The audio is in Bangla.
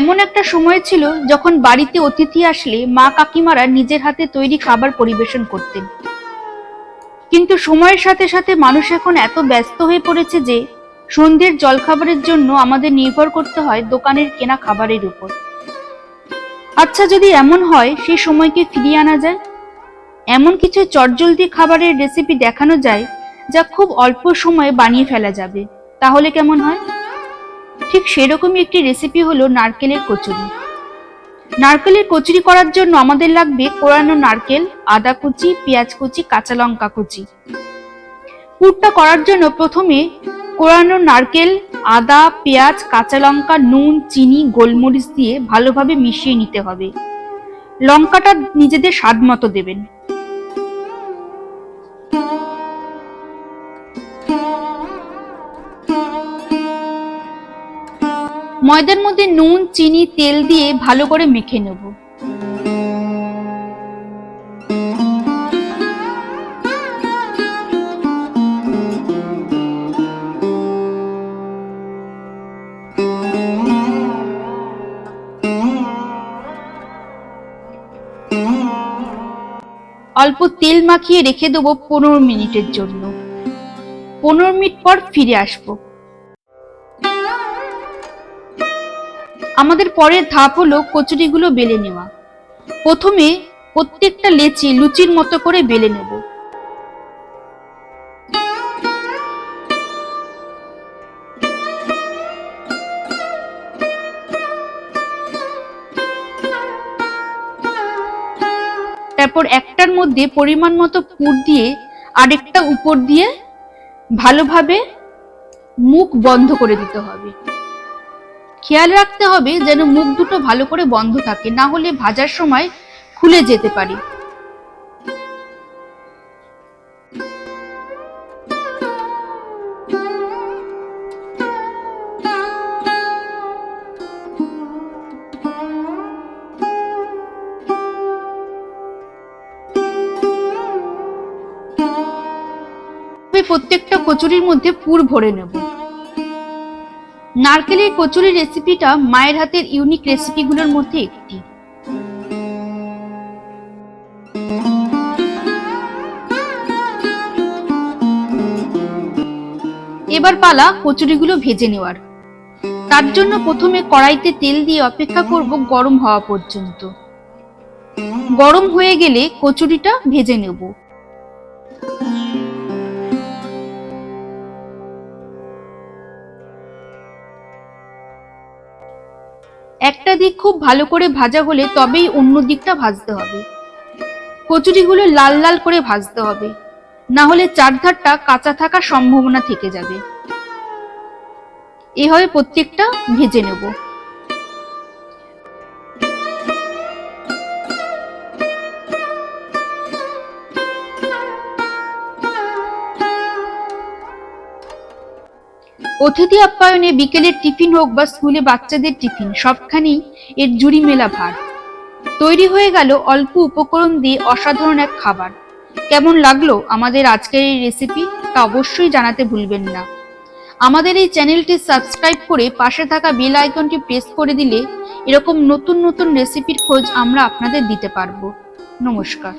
এমন একটা সময় ছিল যখন বাড়িতে অতিথি আসলে মা কাকিমারা নিজের হাতে তৈরি খাবার পরিবেশন করতেন। কিন্তু সময়ের সাথে সাথে মানুষ এখন এত ব্যস্ত হয়ে পড়েছে যে সন্ধ্যের জলখাবারের জন্য আমাদের নির্ভর করতে হয় দোকানের কেনা খাবারের উপর। আচ্ছা যদি এমন হয় সেই সময়কে ফিরিয়ে আনা যায়? এমন কিছু চটজলদি খাবারের রেসিপি দেখানো যায়, যা খুব অল্প সময়ে বানিয়ে ফেলা যাবে। তাহলে কেমন হয়? ঠিক সেরকমই একটি রেসিপি হলো নারকেলের কচুরি। নারকেলের কচুরি করার জন্য আমাদের লাগবে কোরানো নারকেল, আদা কুচি, পেঁয়াজ কুচি, কাঁচা লঙ্কা কুচি। পুরটা করার জন্য প্রথমে কোরানো নারকেল, আদা, পেঁয়াজ, কাঁচা লঙ্কা, নুন, চিনি, গোলমরিচ দিয়ে ভালোভাবে মিশিয়ে নিতে হবে। লঙ্কাটা নিজেদের স্বাদ মতো দেবেন। ময়দার মধ্যে নুন, চিনি, তেল দিয়ে ভালো করে মেখে নেব। অল্প তেল মাখিয়ে রেখে দেবো পনেরো মিনিটের জন্য। পনেরো মিনিট পর ফিরে আসব। আমাদের পরের ধাপ হলো কচুরিগুলো বেলে নেওয়া। প্রথমে প্রত্যেকটা লেচি লুচির মতো করে বেলে নেব। তারপর একটার মধ্যে পরিমাণ মতো পুর দিয়ে আরেকটা উপর দিয়ে ভালোভাবে মুখ বন্ধ করে দিতে হবে। খেয়াল রাখতে হবে যেন মুখ দুটো ভালো করে বন্ধ থাকে, না হলে ভাজার সময় খুলে যেতে পারে। প্রত্যেকটা কচুরির মধ্যে পুর ভরে নেব। নারকেলের কচুরি রেসিপিটা মায়ের হাতের ইউনিক রেসিপিগুলোর মধ্যে একটি। এবার পালা কচুরিগুলো ভেজে নেওয়ার। তার জন্য প্রথমে কড়াইতে তেল দিয়ে অপেক্ষা করব গরম হওয়া পর্যন্ত। গরম হয়ে গেলে কচুরিটা ভেজে নেব। একটা দিক খুব ভালো করে ভাজা হলে তবেই অন্য দিকটা ভাজতে হবে। কচুরিগুলো লাল লাল করে ভাজতে হবে। না হলে চারধারটা কাঁচা থাকার সম্ভাবনা থেকে যাবে। এভাবে প্রত্যেকটা ভেজে নেব। অতিথি আপ্যায়নে বিকেলের টিফিন হোক বা স্কুলে বাচ্চাদের টিফিন, সবখানেই এর জুড়ি মেলা ভার তৈরি হয়ে গেল অল্প উপকরণ দিয়ে অসাধারণ এক খাবার। কেমন লাগল আমাদের আজকের এই রেসিপি তা অবশ্যই জানাতে ভুলবেন না। আমাদের এই চ্যানেলটি সাবস্ক্রাইব করে পাশে থাকা বেল আইকনটি প্রেস করে দিলে এরকম নতুন নতুন রেসিপির খোঁজ আমরা আপনাদের দিতে পারব। নমস্কার।